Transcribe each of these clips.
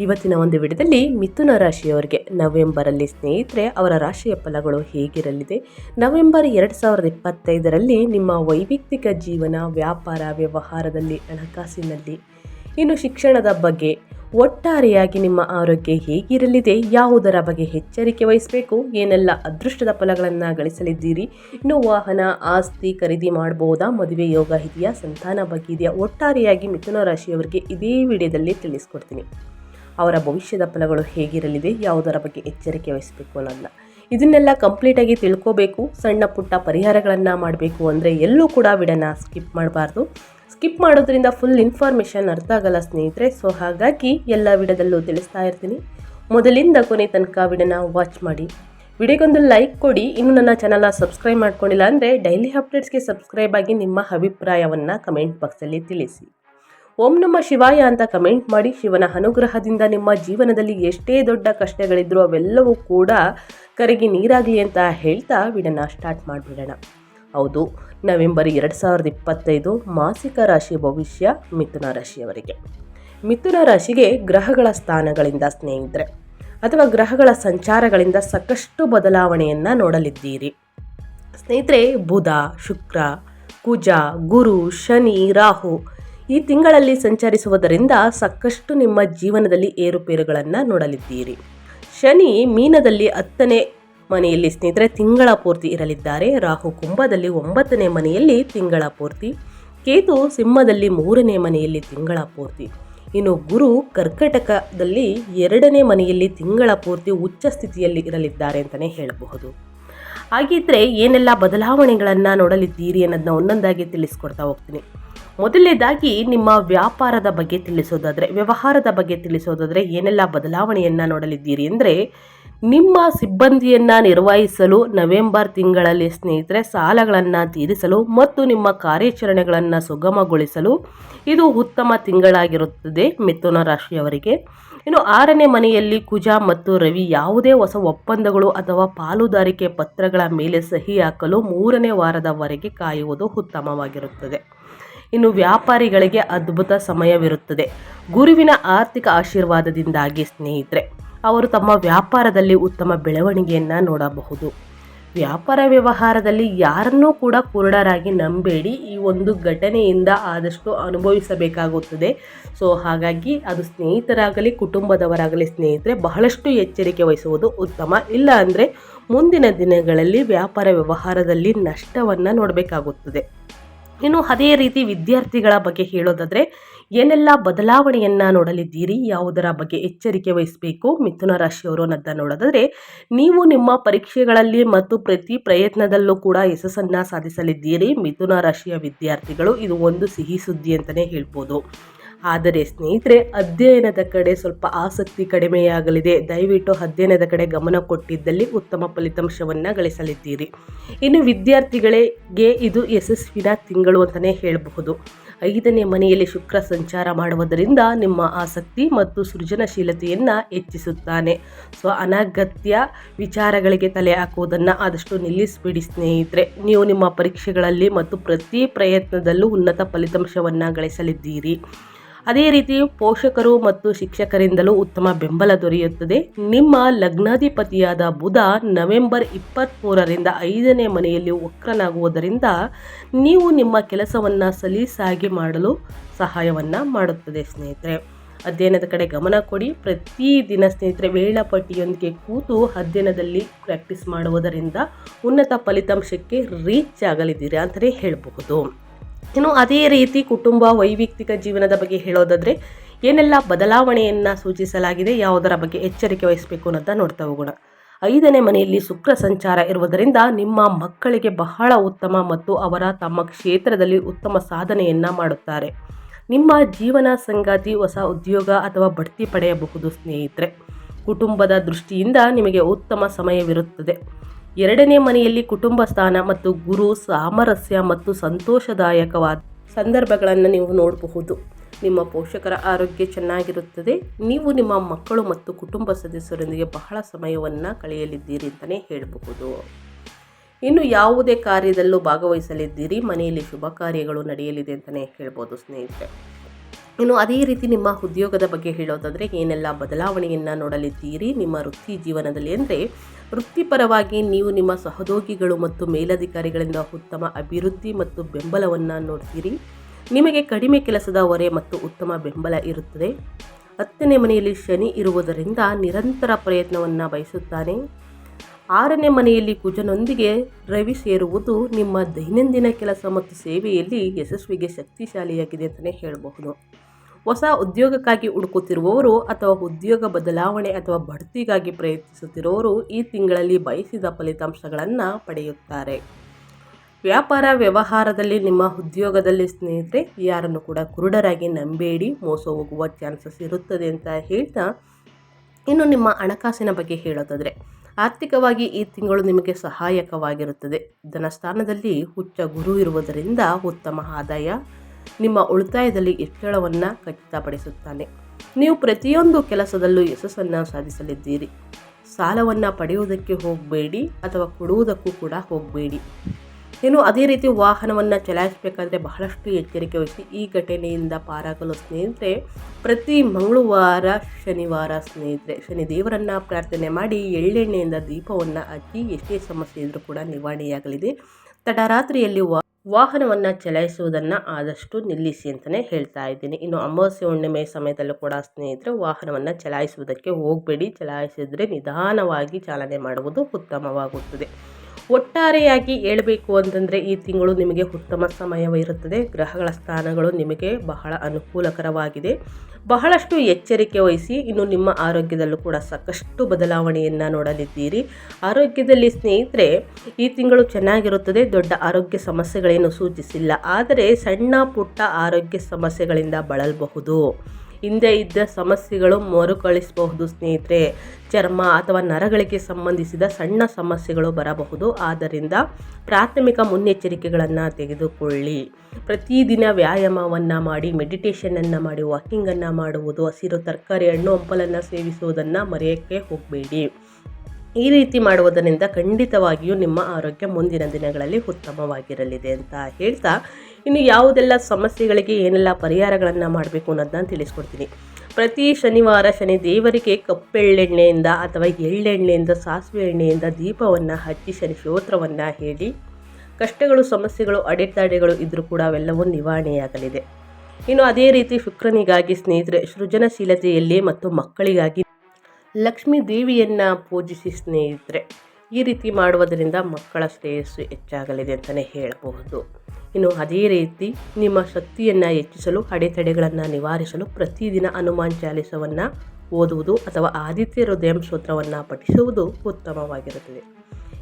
ಇವತ್ತಿನ ಒಂದು ವಿಡಿಯೋದಲ್ಲಿ ಮಿಥುನ ರಾಶಿಯವರಿಗೆ ನವೆಂಬರಲ್ಲಿ ಸ್ನೇಹಿತರೆ, ಅವರ ರಾಶಿಯ ಫಲಗಳು ಹೇಗಿರಲಿದೆ? ನವೆಂಬರ್ ಎರಡು ಸಾವಿರದ ಇಪ್ಪತ್ತೈದರಲ್ಲಿ ನಿಮ್ಮ ವೈಯಕ್ತಿಕ ಜೀವನ, ವ್ಯಾಪಾರ, ವ್ಯವಹಾರದಲ್ಲಿ ಹಣಕಾಸಿನಲ್ಲಿ, ಇನ್ನು ಶಿಕ್ಷಣದ ಬಗ್ಗೆ ಒಟ್ಟಾರೆಯಾಗಿ ನಿಮ್ಮ ಆರೋಗ್ಯ ಹೇಗಿರಲಿದೆ, ಯಾವುದರ ಬಗ್ಗೆ ಎಚ್ಚರಿಕೆ ವಹಿಸಬೇಕು, ಏನೆಲ್ಲ ಅದೃಷ್ಟದ ಫಲಗಳನ್ನು ಗಳಿಸಲಿದ್ದೀರಿ, ಇನ್ನು ವಾಹನ, ಆಸ್ತಿ ಖರೀದಿ ಮಾಡಬಹುದಾ, ಮದುವೆ ಯೋಗ ಇದೆಯಾ, ಸಂತಾನ ಬಗ್ಗೆ ಇದೆಯಾ, ಒಟ್ಟಾರೆಯಾಗಿ ಮಿಥುನ ರಾಶಿಯವರಿಗೆ ಇದೇ ವಿಡಿಯೋದಲ್ಲಿ ತಿಳಿಸ್ಕೊಡ್ತೀನಿ. ಅವರ ಭವಿಷ್ಯದ ಫಲಗಳು ಹೇಗಿರಲಿದೆ ಯಾವುದರ ಬಗ್ಗೆ ಎಚ್ಚರಿಕೆ ವಹಿಸಬೇಕು ಅನ್ನೋದನ್ನ. ಇದನ್ನೆಲ್ಲ ಕಂಪ್ಲೀಟಾಗಿ ತಿಳ್ಕೋಬೇಕು, ಸಣ್ಣ ಪುಟ್ಟ ಪರಿಹಾರಗಳನ್ನು ಮಾಡಬೇಕು ಅಂದರೆ ಎಲ್ಲೂ ಕೂಡ ವಿಡನ ಸ್ಕಿಪ್ ಮಾಡಬಾರ್ದು. ಸ್ಕಿಪ್ ಮಾಡೋದ್ರಿಂದ ಫುಲ್ ಇನ್ಫಾರ್ಮೇಷನ್ ಅರ್ಥ ಆಗಲ್ಲ ಸ್ನೇಹಿತರೆ ಸೊ ಹಾಗಾಗಿ ಎಲ್ಲ ವಿಡದಲ್ಲೂ ತಿಳಿಸ್ತಾ ಇರ್ತೀನಿ. ಮೊದಲಿಂದ ಕೊನೆ ತನಕ ವಿಡನ ವಾಚ್ ಮಾಡಿ. ವಿಡಿಯೋಗೊಂದು ಲೈಕ್ ಕೊಡಿ, ಇನ್ನು ನನ್ನ ಚಾನಲ ಸಬ್ಸ್ಕ್ರೈಬ್ ಮಾಡ್ಕೊಂಡಿಲ್ಲ ಅಂದರೆ ಡೈಲಿ ಅಪ್ಡೇಟ್ಸ್ಗೆ ಸಬ್ಸ್ಕ್ರೈಬ್ ಆಗಿ ನಿಮ್ಮ ಅಭಿಪ್ರಾಯವನ್ನು ಕಮೆಂಟ್ ಬಾಕ್ಸಲ್ಲಿ ತಿಳಿಸಿ. ಓಂ ನಮ್ಮ ಶಿವಾಯ ಅಂತ ಕಮೆಂಟ್ ಮಾಡಿ ಶಿವನ ಅನುಗ್ರಹದಿಂದ ನಿಮ್ಮ ಜೀವನದಲ್ಲಿ ಎಷ್ಟೇ ದೊಡ್ಡ ಕಷ್ಟಗಳಿದ್ರೂ ಅವೆಲ್ಲವೂ ಕೂಡ ಕರಗಿ ನೀರಾಗಲಿ ಅಂತ ಹೇಳ್ತಾ ವಿಡನ್ನ ಸ್ಟಾರ್ಟ್ ಮಾಡಿಬಿಡೋಣ. ಹೌದು, ನವೆಂಬರ್ ಎರಡು ಸಾವಿರದ ಇಪ್ಪತ್ತೈದು ಮಾಸಿಕ ರಾಶಿ ಭವಿಷ್ಯ ಮಿಥುನ ರಾಶಿಯವರಿಗೆ. ಮಿಥುನ ರಾಶಿಗೆ ಗ್ರಹಗಳ ಸ್ಥಾನಗಳಿಂದ ಸ್ನೇಹಿತರೆ, ಅಥವಾ ಗ್ರಹಗಳ ಸಂಚಾರಗಳಿಂದ ಸಾಕಷ್ಟು ಬದಲಾವಣೆಯನ್ನು ನೋಡಲಿದ್ದೀರಿ. ಸ್ನೇಹಿತರೆ, ಬುಧ, ಶುಕ್ರ, ಕುಜ, ಗುರು, ಶನಿ, ರಾಹು ಈ ತಿಂಗಳಲ್ಲಿ ಸಂಚರಿಸುವುದರಿಂದ ಸಾಕಷ್ಟು ನಿಮ್ಮ ಜೀವನದಲ್ಲಿ ಏರುಪೇರುಗಳನ್ನು ನೋಡಲಿದ್ದೀರಿ. ಶನಿ ಮೀನದಲ್ಲಿ ಹತ್ತನೇ ಮನೆಯಲ್ಲಿ ಸ್ನೇಹಿತರೆ ತಿಂಗಳ ಪೂರ್ತಿ ಇರಲಿದ್ದಾರೆ. ರಾಹು ಕುಂಭದಲ್ಲಿ ಒಂಬತ್ತನೇ ಮನೆಯಲ್ಲಿ ತಿಂಗಳ ಪೂರ್ತಿ. ಕೇತು ಸಿಂಹದಲ್ಲಿ ಮೂರನೇ ಮನೆಯಲ್ಲಿ ತಿಂಗಳ ಪೂರ್ತಿ. ಇನ್ನು ಗುರು ಕರ್ಕಟಕದಲ್ಲಿ ಎರಡನೇ ಮನೆಯಲ್ಲಿ ತಿಂಗಳ ಪೂರ್ತಿ ಉಚ್ಚ ಸ್ಥಿತಿಯಲ್ಲಿ ಇರಲಿದ್ದಾರೆ ಅಂತಲೇ ಹೇಳಬಹುದು. ಹಾಗಿದ್ರೆ ಏನೆಲ್ಲ ಬದಲಾವಣೆಗಳನ್ನು ನೋಡಲಿದ್ದೀರಿ ಅನ್ನೋದನ್ನ ಒಂದೊಂದಾಗಿ ತಿಳಿಸ್ಕೊಡ್ತಾ ಹೋಗ್ತೀನಿ. ಮೊದಲನೇದಾಗಿ ನಿಮ್ಮ ವ್ಯಾಪಾರದ ಬಗ್ಗೆ ತಿಳಿಸೋದಾದರೆ, ವ್ಯವಹಾರದ ಬಗ್ಗೆ ತಿಳಿಸೋದಾದರೆ ಏನೆಲ್ಲ ಬದಲಾವಣೆಯನ್ನು ನೋಡಲಿದ್ದೀರಿ ಅಂದರೆ ನಿಮ್ಮ ಸಿಬ್ಬಂದಿಯನ್ನು ನಿರ್ವಹಿಸಲು ನವೆಂಬರ್ ತಿಂಗಳಲ್ಲಿ ಸ್ನೇಹಿತರೆ ಸಾಲಗಳನ್ನು ತೀರಿಸಲು ಮತ್ತು ನಿಮ್ಮ ಕಾರ್ಯಾಚರಣೆಗಳನ್ನು ಸುಗಮಗೊಳಿಸಲು ಇದು ಉತ್ತಮ ತಿಂಗಳಾಗಿರುತ್ತದೆ ಮಿಥುನ ರಾಶಿಯವರಿಗೆ. ಇನ್ನು ಆರನೇ ಮನೆಯಲ್ಲಿ ಕುಜ ಮತ್ತು ರವಿ ಯಾವುದೇ ಹೊಸ ಒಪ್ಪಂದಗಳು ಅಥವಾ ಪಾಲುದಾರಿಕೆ ಪತ್ರಗಳ ಮೇಲೆ ಸಹಿ ಹಾಕಲು ಮೂರನೇ ವಾರದವರೆಗೆ ಕಾಯುವುದು ಉತ್ತಮವಾಗಿರುತ್ತದೆ. ಇನ್ನು ವ್ಯಾಪಾರಿಗಳಿಗೆ ಅದ್ಭುತ ಸಮಯವಿರುತ್ತದೆ. ಗುರುವಿನ ಆರ್ಥಿಕ ಆಶೀರ್ವಾದದಿಂದಾಗಿ ಸ್ನೇಹಿತರೆ. ಅವರು ತಮ್ಮ ವ್ಯಾಪಾರದಲ್ಲಿ ಉತ್ತಮ ಬೆಳವಣಿಗೆಯನ್ನು ನೋಡಬಹುದು. ವ್ಯಾಪಾರ ವ್ಯವಹಾರದಲ್ಲಿ ಯಾರನ್ನೂ ಕೂಡ ಕುರುಡರಾಗಿ ನಂಬೇಡಿ. ಈ ಒಂದು ಘಟನೆಯಿಂದ ಆದಷ್ಟು ಅನುಭವಿಸಬೇಕಾಗುತ್ತದೆ. ಸೊ, ಹಾಗಾಗಿ ಅದು ಸ್ನೇಹಿತರಾಗಲಿ, ಕುಟುಂಬದವರಾಗಲಿ, ಸ್ನೇಹಿತರೆ, ಬಹಳಷ್ಟು ಎಚ್ಚರಿಕೆ ವಹಿಸುವುದು ಉತ್ತಮ. ಇಲ್ಲ ಅಂದರೆ ಮುಂದಿನ ದಿನಗಳಲ್ಲಿ ವ್ಯಾಪಾರ ವ್ಯವಹಾರದಲ್ಲಿ ನಷ್ಟವನ್ನು ನೋಡಬೇಕಾಗುತ್ತದೆ. ಇನ್ನು ಅದೇ ರೀತಿ ವಿದ್ಯಾರ್ಥಿಗಳ ಬಗ್ಗೆ ಹೇಳೋದಾದರೆ ಏನೆಲ್ಲ ಬದಲಾವಣೆಯನ್ನು ನೋಡಲಿದ್ದೀರಿ? ಯಾವುದರ ಬಗ್ಗೆ ಎಚ್ಚರಿಕೆ ವಹಿಸಬೇಕು? ಮಿಥುನ ರಾಶಿಯವರು ಅನ್ನೋದನ್ನು ನೋಡೋದಾದರೆ, ನೀವು ನಿಮ್ಮ ಪರೀಕ್ಷೆಗಳಲ್ಲಿ ಮತ್ತು ಪ್ರತಿ ಪ್ರಯತ್ನದಲ್ಲೂ ಕೂಡ ಯಶಸ್ಸನ್ನು ಸಾಧಿಸಲಿದ್ದೀರಿ. ಮಿಥುನ ರಾಶಿಯ ವಿದ್ಯಾರ್ಥಿಗಳು ಇದು ಒಂದು ಸಿಹಿ ಸುದ್ದಿ ಅಂತಲೇ ಹೇಳ್ಬೋದು. ಆದರೆ ಸ್ನೇಹಿತರೆ, ಅಧ್ಯಯನದ ಕಡೆ ಸ್ವಲ್ಪ ಆಸಕ್ತಿ ಕಡಿಮೆಯಾಗಲಿದೆ. ದಯವಿಟ್ಟು ಅಧ್ಯಯನದ ಕಡೆ ಗಮನ ಕೊಟ್ಟಿದ್ದಲ್ಲಿ ಉತ್ತಮ ಫಲಿತಾಂಶವನ್ನು ಗಳಿಸಲಿದ್ದೀರಿ. ಇನ್ನು ವಿದ್ಯಾರ್ಥಿಗಳಿಗೆ ಇದು ಯಶಸ್ವಿನ ತಿಂಗಳು ಅಂತಲೇ ಹೇಳಬಹುದು. ಐದನೇ ಮನೆಯಲ್ಲಿ ಶುಕ್ರ ಸಂಚಾರ ಮಾಡುವುದರಿಂದ ನಿಮ್ಮ ಆಸಕ್ತಿ ಮತ್ತು ಸೃಜನಶೀಲತೆಯನ್ನು ಹೆಚ್ಚಿಸುತ್ತಾನೆ. ಸೊ, ಅನಗತ್ಯ ವಿಚಾರಗಳಿಗೆ ತಲೆ ಹಾಕುವುದನ್ನು ಆದಷ್ಟು ನಿಲ್ಲಿಸಿಬಿಡಿ ಸ್ನೇಹಿತರೆ. ನೀವು ನಿಮ್ಮ ಪರೀಕ್ಷೆಗಳಲ್ಲಿ ಮತ್ತು ಪ್ರತಿ ಪ್ರಯತ್ನದಲ್ಲೂ ಉನ್ನತ ಫಲಿತಾಂಶವನ್ನು ಗಳಿಸಲಿದ್ದೀರಿ. ಅದೇ ರೀತಿ ಪೋಷಕರು ಮತ್ತು ಶಿಕ್ಷಕರಿಂದಲೂ ಉತ್ತಮ ಬೆಂಬಲ ದೊರೆಯುತ್ತದೆ. ನಿಮ್ಮ ಲಗ್ನಾಧಿಪತಿಯಾದ ಬುಧ ನವೆಂಬರ್ ಇಪ್ಪತ್ತ್ಮೂರರಿಂದ ಐದನೇ ಮನೆಯಲ್ಲಿ ವಕ್ರನಾಗುವುದರಿಂದ ನೀವು ನಿಮ್ಮ ಕೆಲಸವನ್ನು ಸಲೀಸಾಗಿ ಮಾಡಲು ಸಹಾಯವನ್ನು ಮಾಡುತ್ತದೆ ಸ್ನೇಹಿತರೆ. ಅಧ್ಯಯನದ ಕಡೆ ಗಮನ ಕೊಡಿ. ಪ್ರತಿದಿನ ಸ್ನೇಹಿತರೆ ವೇಳಾಪಟ್ಟಿಯೊಂದಿಗೆ ಕೂತು ಅಧ್ಯಯನದಲ್ಲಿ ಪ್ರಾಕ್ಟೀಸ್ ಮಾಡುವುದರಿಂದ ಉನ್ನತ ಫಲಿತಾಂಶಕ್ಕೆ ರೀಚ್ ಆಗಲಿದ್ದೀರಾ ಅಂತಲೇ ಹೇಳಬಹುದು. ಇನ್ನು ಅದೇ ರೀತಿ ಕುಟುಂಬ ವೈಯಕ್ತಿಕ ಜೀವನದ ಬಗ್ಗೆ ಹೇಳೋದಾದರೆ ಏನೆಲ್ಲ ಬದಲಾವಣೆಯನ್ನು ಸೂಚಿಸಲಾಗಿದೆ, ಯಾವುದರ ಬಗ್ಗೆ ಎಚ್ಚರಿಕೆ ವಹಿಸಬೇಕು ಅನ್ನೋದನ್ನ ನೋಡ್ತಾ ಹೋಗೋಣ. ಐದನೇ ಮನೆಯಲ್ಲಿ ಶುಕ್ರ ಸಂಚಾರ ಇರುವುದರಿಂದ ನಿಮ್ಮ ಮಕ್ಕಳಿಗೆ ಬಹಳ ಉತ್ತಮ ಮತ್ತು ಅವರ ತಮ್ಮ ಕ್ಷೇತ್ರದಲ್ಲಿ ಉತ್ತಮ ಸಾಧನೆಯನ್ನು ಮಾಡುತ್ತಾರೆ. ನಿಮ್ಮ ಜೀವನ ಸಂಗಾತಿ, ಹೊಸ ಉದ್ಯೋಗ ಅಥವಾ ಬಡ್ತಿ ಪಡೆಯಬಹುದು ಸ್ನೇಹಿತರೆ. ಕುಟುಂಬದ ದೃಷ್ಟಿಯಿಂದ ನಿಮಗೆ ಉತ್ತಮ ಸಮಯವಿರುತ್ತದೆ. ಎರಡನೇ ಮನೆಯಲ್ಲಿ ಕುಟುಂಬ ಸ್ಥಾನ ಮತ್ತು ಗುರು ಸಾಮರಸ್ಯ ಮತ್ತು ಸಂತೋಷದಾಯಕವಾದ ಸಂದರ್ಭಗಳನ್ನು ನೀವು ನೋಡಬಹುದು. ನಿಮ್ಮ ಪೋಷಕರ ಆರೋಗ್ಯ ಚೆನ್ನಾಗಿರುತ್ತದೆ. ನೀವು ನಿಮ್ಮ ಮಕ್ಕಳು ಮತ್ತು ಕುಟುಂಬ ಸದಸ್ಯರೊಂದಿಗೆ ಬಹಳ ಸಮಯವನ್ನು ಕಳೆಯಲಿದ್ದೀರಿ ಅಂತಲೇ ಹೇಳಬಹುದು. ಇನ್ನು ಯಾವುದೇ ಕಾರ್ಯದಲ್ಲೂ ಭಾಗವಹಿಸಲಿದ್ದೀರಿ. ಮನೆಯಲ್ಲಿ ಶುಭ ಕಾರ್ಯಗಳು ನಡೆಯಲಿದೆ ಅಂತಲೇ ಹೇಳ್ಬೋದು ಸ್ನೇಹಿತರೆ. ಇನ್ನು ಅದೇ ರೀತಿ ನಿಮ್ಮ ಉದ್ಯೋಗದ ಬಗ್ಗೆ ಹೇಳೋದಾದರೆ ಏನೆಲ್ಲ ಬದಲಾವಣೆಯನ್ನು ನೋಡಲಿದ್ದೀರಿ? ನಿಮ್ಮ ವೃತ್ತಿ ಜೀವನದಲ್ಲಿ ಅಂದರೆ ವೃತ್ತಿಪರವಾಗಿ ನೀವು ನಿಮ್ಮ ಸಹೋದ್ಯೋಗಿಗಳು ಮತ್ತು ಮೇಲಧಿಕಾರಿಗಳಿಂದ ಉತ್ತಮ ಅಭಿವೃದ್ಧಿ ಮತ್ತು ಬೆಂಬಲವನ್ನು ನೋಡ್ತೀರಿ. ನಿಮಗೆ ಕಡಿಮೆ ಕೆಲಸದ ಹೊರೆ ಮತ್ತು ಉತ್ತಮ ಬೆಂಬಲ ಇರುತ್ತದೆ. ಹತ್ತನೇ ಮನೆಯಲ್ಲಿ ಶನಿ ಇರುವುದರಿಂದ ನಿರಂತರ ಪ್ರಯತ್ನವನ್ನು ಬಯಸುತ್ತಾನೆ. ಆರನೇ ಮನೆಯಲ್ಲಿ ಕುಜನೊಂದಿಗೆ ರವಿ ಸೇರುವುದು ನಿಮ್ಮ ದೈನಂದಿನ ಕೆಲಸ ಮತ್ತು ಸೇವೆಯಲ್ಲಿ ಯಶಸ್ವಿಗೆ ಶಕ್ತಿಶಾಲಿಯಾಗಿದೆ ಅಂತಲೇ ಹೇಳಬಹುದು. ಹೊಸ ಉದ್ಯೋಗಕ್ಕಾಗಿ ಹುಡುಕುತ್ತಿರುವವರು ಅಥವಾ ಉದ್ಯೋಗ ಬದಲಾವಣೆ ಅಥವಾ ಬಡ್ತಿಗಾಗಿ ಪ್ರಯತ್ನಿಸುತ್ತಿರುವವರು ಈ ತಿಂಗಳಲ್ಲಿ ಬಯಸಿದ ಫಲಿತಾಂಶಗಳನ್ನು ಪಡೆಯುತ್ತಾರೆ. ವ್ಯಾಪಾರ ವ್ಯವಹಾರದಲ್ಲಿ ನಿಮ್ಮ ಉದ್ಯೋಗದಲ್ಲಿ ಸ್ನೇಹಿತರೆ, ಯಾರನ್ನು ಕೂಡ ಕುರುಡರಾಗಿ ನಂಬೇಡಿ, ಮೋಸ ಹೋಗುವ ಚಾನ್ಸಸ್ ಇರುತ್ತದೆ ಅಂತ ಹೇಳ್ತಾ ಇನ್ನು ನಿಮ್ಮ ಹಣಕಾಸಿನ ಬಗ್ಗೆ ಹೇಳೋದಾದರೆ, ಆರ್ಥಿಕವಾಗಿ ಈ ತಿಂಗಳು ನಿಮಗೆ ಸಹಾಯಕವಾಗಿರುತ್ತದೆ. ಧನಸ್ಥಾನದಲ್ಲಿ ಹುಚ್ಚ ಗುರು ಇರುವುದರಿಂದ ಉತ್ತಮ ಆದಾಯ ನಿಮ್ಮ ಉಳಿತಾಯದಲ್ಲಿ ಹೆಚ್ಚಳವನ್ನು ಖಚಿತಪಡಿಸುತ್ತಾನೆ. ನೀವು ಪ್ರತಿಯೊಂದು ಕೆಲಸದಲ್ಲೂ ಯಶಸ್ಸನ್ನು ಸಾಧಿಸಲಿದ್ದೀರಿ. ಸಾಲವನ್ನು ಪಡೆಯುವುದಕ್ಕೆ ಹೋಗಬೇಡಿ ಅಥವಾ ಕೊಡುವುದಕ್ಕೂ ಕೂಡ ಹೋಗಬೇಡಿ. ಇನ್ನು ಅದೇ ರೀತಿ ವಾಹನವನ್ನು ಚಲಾಯಿಸಬೇಕಾದ್ರೆ ಬಹಳಷ್ಟು ಎಚ್ಚರಿಕೆ ವಹಿಸಿ ಈ ಘಟನೆಯಿಂದ ಪಾರಾಗಲು ಸ್ನೇಹಿತರೆ, ಪ್ರತಿ ಮಂಗಳವಾರ ಶನಿವಾರ ಸ್ನೇಹಿತರೆ ಶನಿ ದೇವರನ್ನು ಪ್ರಾರ್ಥನೆ ಮಾಡಿ ಎಳ್ಳೆಣ್ಣೆಯಿಂದ ದೀಪವನ್ನು ಹಚ್ಚಿ ಎಷ್ಟೇ ಸಮಸ್ಯೆ ಇದ್ದರೂ ಕೂಡ ನಿವಾರಣೆಯಾಗಲಿದೆ. ತಡರಾತ್ರಿಯಲ್ಲಿ ವಾ ವಾಹನವನ್ನು ಚಲಾಯಿಸುವುದನ್ನು ಆದಷ್ಟು ನಿಲ್ಲಿಸಿ ಅಂತಲೇ ಹೇಳ್ತಾ ಇದ್ದೀನಿ. ಇನ್ನು ಅಮಾವಾಸ್ಯೆ ಹುಣ್ಣಿಮೆ ಸಮಯದಲ್ಲೂ ಕೂಡ ಸ್ನೇಹಿತರೆ, ವಾಹನವನ್ನು ಚಲಾಯಿಸುವುದಕ್ಕೆ ಹೋಗಬೇಡಿ. ಚಲಾಯಿಸಿದರೆ ನಿಧಾನವಾಗಿ ಚಾಲನೆ ಮಾಡುವುದು ಉತ್ತಮವಾಗುತ್ತದೆ. ಒಟ್ಟಾರೆಯಾಗಿ ಹೇಳಬೇಕು ಅಂತಂದರೆ ಈ ತಿಂಗಳು ನಿಮಗೆ ಉತ್ತಮ ಸಮಯವಿರುತ್ತದೆ. ಗ್ರಹಗಳ ಸ್ಥಾನಗಳು ನಿಮಗೆ ಬಹಳ ಅನುಕೂಲಕರವಾಗಿದೆ. ಬಹಳಷ್ಟು ಎಚ್ಚರಿಕೆ ವಹಿಸಿ ಇನ್ನು ನಿಮ್ಮ ಆರೋಗ್ಯದಲ್ಲೂ ಕೂಡ ಸಾಕಷ್ಟು ಬದಲಾವಣೆಯನ್ನು ನೋಡಲಿದ್ದೀರಿ. ಆರೋಗ್ಯದಲ್ಲಿ ಸ್ನೇಹಿತರೆ, ಈ ತಿಂಗಳು ಚೆನ್ನಾಗಿರುತ್ತದೆ, ದೊಡ್ಡ ಆರೋಗ್ಯ ಸಮಸ್ಯೆಗಳೇನು ಸೂಚಿಸಿಲ್ಲ. ಆದರೆ ಸಣ್ಣ ಪುಟ್ಟ ಆರೋಗ್ಯ ಸಮಸ್ಯೆಗಳಿಂದ ಬಳಲಬಹುದು. ಹಿಂದೆ ಇದ್ದ ಸಮಸ್ಯೆಗಳು ಮರುಕಳಿಸಬಹುದು, ಸ್ನೇಹಿತರೆ. ಚರ್ಮ ಅಥವಾ ನರಗಳಿಗೆ ಸಂಬಂಧಿಸಿದ ಸಣ್ಣ ಸಮಸ್ಯೆಗಳು ಬರಬಹುದು. ಆದ್ದರಿಂದ ಪ್ರಾಥಮಿಕ ಮುನ್ನೆಚ್ಚರಿಕೆಗಳನ್ನು ತೆಗೆದುಕೊಳ್ಳಿ. ಪ್ರತಿದಿನ ವ್ಯಾಯಾಮವನ್ನು ಮಾಡಿ, ಮೆಡಿಟೇಷನನ್ನು ಮಾಡಿ, ವಾಕಿಂಗನ್ನು ಮಾಡುವುದು, ಹಸಿರು ತರಕಾರಿ, ಹಣ್ಣು, ಹಂಪಲನ್ನು ಸೇವಿಸುವುದನ್ನು ಮರೆಯೋಕ್ಕೆ ಹೋಗಬೇಡಿ. ಈ ರೀತಿ ಮಾಡುವುದರಿಂದ ಖಂಡಿತವಾಗಿಯೂ ನಿಮ್ಮ ಆರೋಗ್ಯ ಮುಂದಿನ ದಿನಗಳಲ್ಲಿ ಉತ್ತಮವಾಗಿರಲಿದೆ ಅಂತ ಹೇಳ್ತಾ ಇನ್ನು ಯಾವುದೆಲ್ಲ ಸಮಸ್ಯೆಗಳಿಗೆ ಏನೆಲ್ಲ ಪರಿಹಾರಗಳನ್ನು ಮಾಡಬೇಕು ಅನ್ನೋದನ್ನ ತಿಳಿಸ್ಕೊಡ್ತೀನಿ. ಪ್ರತಿ ಶನಿವಾರ ಶನಿ ದೇವರಿಗೆ ಕಪ್ಪೆಳ್ಳೆಣ್ಣೆಯಿಂದ ಅಥವಾ ಎಳ್ಳೆಣ್ಣೆಯಿಂದ ಸಾಸಿವೆ ಎಣ್ಣೆಯಿಂದ ದೀಪವನ್ನು ಹಚ್ಚಿ ಶನಿ ಸ್ತೋತ್ರವನ್ನು ಹೇಳಿ, ಕಷ್ಟಗಳು, ಸಮಸ್ಯೆಗಳು, ಅಡೆತಡೆಗಳು ಇದ್ದರೂ ಕೂಡ ಅವೆಲ್ಲವೂ ನಿವಾರಣೆಯಾಗಲಿದೆ. ಇನ್ನು ಅದೇ ರೀತಿ ಶುಕ್ರನಿಗಾಗಿ ಸ್ನೇಹಿತರೆ, ಸೃಜನಶೀಲತೆಯಲ್ಲಿ ಮತ್ತು ಮಕ್ಕಳಿಗಾಗಿ ಲಕ್ಷ್ಮೀ ದೇವಿಯನ್ನು ಪೂಜಿಸಿ ಸ್ನೇಹಿತರೆ, ಈ ರೀತಿ ಮಾಡುವುದರಿಂದ ಮಕ್ಕಳ ಶ್ರೇಯಸ್ಸು ಹೆಚ್ಚಾಗಲಿದೆ ಅಂತಲೇ ಹೇಳಬಹುದು. ಇನ್ನು ಅದೇ ರೀತಿ ನಿಮ್ಮ ಶಕ್ತಿಯನ್ನು ಹೆಚ್ಚಿಸಲು, ಅಡೆತಡೆಗಳನ್ನು ನಿವಾರಿಸಲು ಪ್ರತಿದಿನ ಹನುಮಾನ್ ಚಾಲಿಸವನ್ನು ಓದುವುದು ಅಥವಾ ಆದಿತ್ಯ ಹೃದಯಂ ಸೂತ್ರವನ್ನು ಪಠಿಸುವುದು ಉತ್ತಮವಾಗಿರುತ್ತದೆ.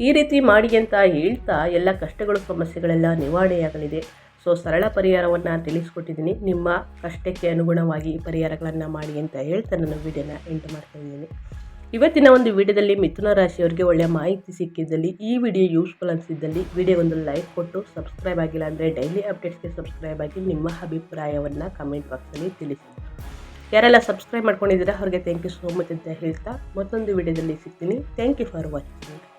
ಈ ರೀತಿ ಮಾಡಿ ಅಂತ ಹೇಳ್ತಾ ಎಲ್ಲ ಕಷ್ಟಗಳು, ಸಮಸ್ಯೆಗಳೆಲ್ಲ ನಿವಾರಣೆಯಾಗಲಿದೆ. ಸೊ ಸರಳ ಪರಿಹಾರವನ್ನು ತಿಳಿಸ್ಕೊಟ್ಟಿದ್ದೀನಿ. ನಿಮ್ಮ ಕಷ್ಟಕ್ಕೆ ಅನುಗುಣವಾಗಿ ಪರಿಹಾರಗಳನ್ನು ಮಾಡಿ ಅಂತ ಹೇಳ್ತಾ ನನ್ನ ವಿಡಿಯೋನ ಎಂಟು ಮಾಡ್ತಾ ಇದ್ದೀನಿ. ಇವತ್ತಿನ ಒಂದು ವಿಡಿಯೋದಲ್ಲಿ ಮಿಥುನ ರಾಶಿಯವರಿಗೆ ಒಳ್ಳೆಯ ಮಾಹಿತಿ ಸಿಕ್ಕಿದ್ದಲ್ಲಿ ಈ ವಿಡಿಯೋ ಯೂಸ್ಫುಲ್ ಅನಿಸಿದ್ದಲ್ಲಿ ವಿಡಿಯೋ ಒಂದು ಲೈಕ್ ಕೊಟ್ಟು ಸಬ್ಸ್ಕ್ರೈಬ್ ಆಗಿಲ್ಲ ಅಂದರೆ ಡೈಲಿ ಅಪ್ಡೇಟ್ಸ್ಗೆ ಸಬ್ಸ್ಕ್ರೈಬ್ ಆಗಿ ನಿಮ್ಮ ಅಭಿಪ್ರಾಯವನ್ನು ಕಮೆಂಟ್ ಬಾಕ್ಸಲ್ಲಿ ತಿಳಿಸಿ. ಯಾರೆಲ್ಲ ಸಬ್ಸ್ಕ್ರೈಬ್ ಮಾಡ್ಕೊಂಡಿದ್ದೀರಾ ಅವ್ರಿಗೆ ಥ್ಯಾಂಕ್ ಯು ಸೋ ಮಚ್ ಅಂತ ಹೇಳ್ತಾ ಮತ್ತೊಂದು ವಿಡಿಯೋದಲ್ಲಿ ಸಿಗ್ತೀನಿ. Thank you for watching